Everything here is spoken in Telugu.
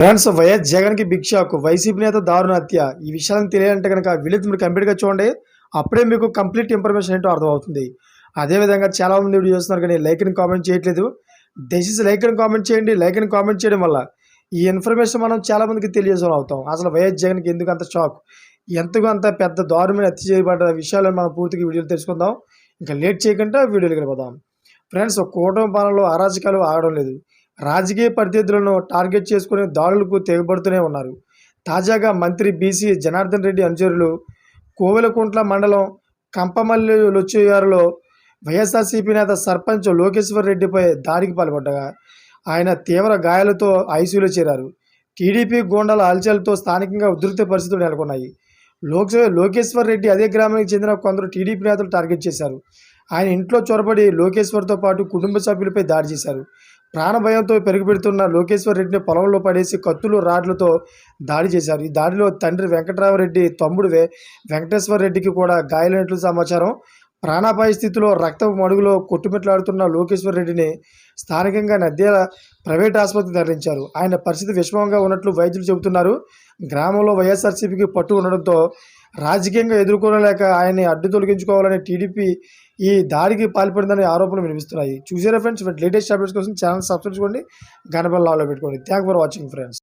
ఫ్రెండ్స్ వైఎస్ జగన్కి బిగ్ షాక్. వైసీపీ నేత దారుణ హత్య. ఈ విషయాలను తెలియాలంటే కనుక వీళ్ళకి మీరు కంప్లీట్గా చూడండి. అప్పుడే మీకు కంప్లీట్ ఇన్ఫర్మేషన్ ఏంటో అర్థమవుతుంది. అదేవిధంగా చాలా మంది వీడియో చేస్తున్నారు కానీ లైక్ అని కామెంట్ చేయట్లేదు. దయచేసి లైక్ అని కామెంట్ చేయండి. లైక్ అని కామెంట్ చేయడం వల్ల ఈ ఇన్ఫర్మేషన్ మనం చాలా మందికి తెలియజేసిన అవుతాం. అసలు వైఎస్ జగన్కి ఎందుకు అంత షాక్? ఎంతగా అంత పెద్ద దారుణమైన హత్య చేయబడ్డ విషయాలను మనం పూర్తిగా వీడియోలు తెలుసుకుందాం. ఇంకా లేట్ చేయకుండా వీడియోలు వెళ్ళిపోదాం. ఫ్రెండ్స్ కూటమి పాలనలో అరాజకాలు ఆగడం లేదు. రాజకీయ ప్రత్యర్థులను టార్గెట్ చేసుకుని దాడులకు తెగబడుతూనే ఉన్నారు. తాజాగా మంత్రి బీసీ జనార్దన్ రెడ్డి అనుచరులు కోవెలకుంట్ల మండలం కంపమల్లి లొచ్చియారులో వైఎస్ఆర్సీపీ నేత సర్పంచ్ లోకేశ్వర్ రెడ్డిపై దాడికి పాల్పడ్డగా ఆయన తీవ్ర గాయాలతో ఐసీయూలో చేరారు. టీడీపీ గోండాల అలచలతో స్థానికంగా ఉధృత పరిస్థితులు నెలకొన్నాయి. లోక్సభ లోకేశ్వర్ రెడ్డి అదే గ్రామానికి చెందిన కొందరు టీడీపీ నేతలు టార్గెట్ చేశారు. ఆయన ఇంట్లో చొరబడి లోకేశ్వర్తో పాటు కుటుంబ సభ్యులపై దాడి చేశారు. ప్రాణభయంతో పెరుగుపెడుతున్న లోకేశ్వర్ రెడ్డిని పొలంలో పడేసి కత్తులు రాడ్లతో దాడి చేశారు. ఈ దాడిలో తండ్రి వెంకటరామరెడ్డి తమ్ముడు వెంకటేశ్వర రెడ్డికి కూడా గాయాలైనట్లు సమాచారం. ప్రాణాపాయ స్థితిలో రక్తపు మడుగులో కొట్టుమిట్లాడుతున్న లోకేశ్వర్ రెడ్డిని స్థానికంగా నద్యాల ప్రైవేట్ ఆసుపత్రికి తరలించారు. ఆయన పరిస్థితి విషమంగా ఉన్నట్లు వైద్యులు చెబుతున్నారు. గ్రామంలో వైఎస్ఆర్సీపీకి పట్టు ఉండడంతో రాజకీయంగా ఎదుర్కోలేక ఆయన్ని అడ్డు తొలగించుకోవాలని టీడీపీ ఈ దాడికి పాల్పడిందనే ఆరోపణలు వినిపిస్తున్నాయి. చూసారా ఫ్రెండ్స్ లేటెస్ట్ అప్డేట్స్ కోసం ఛానల్ సబ్స్క్రైబ్ చేసుకోండి. గణపల్లాలో పెట్టుకోండి. Thank for watching friends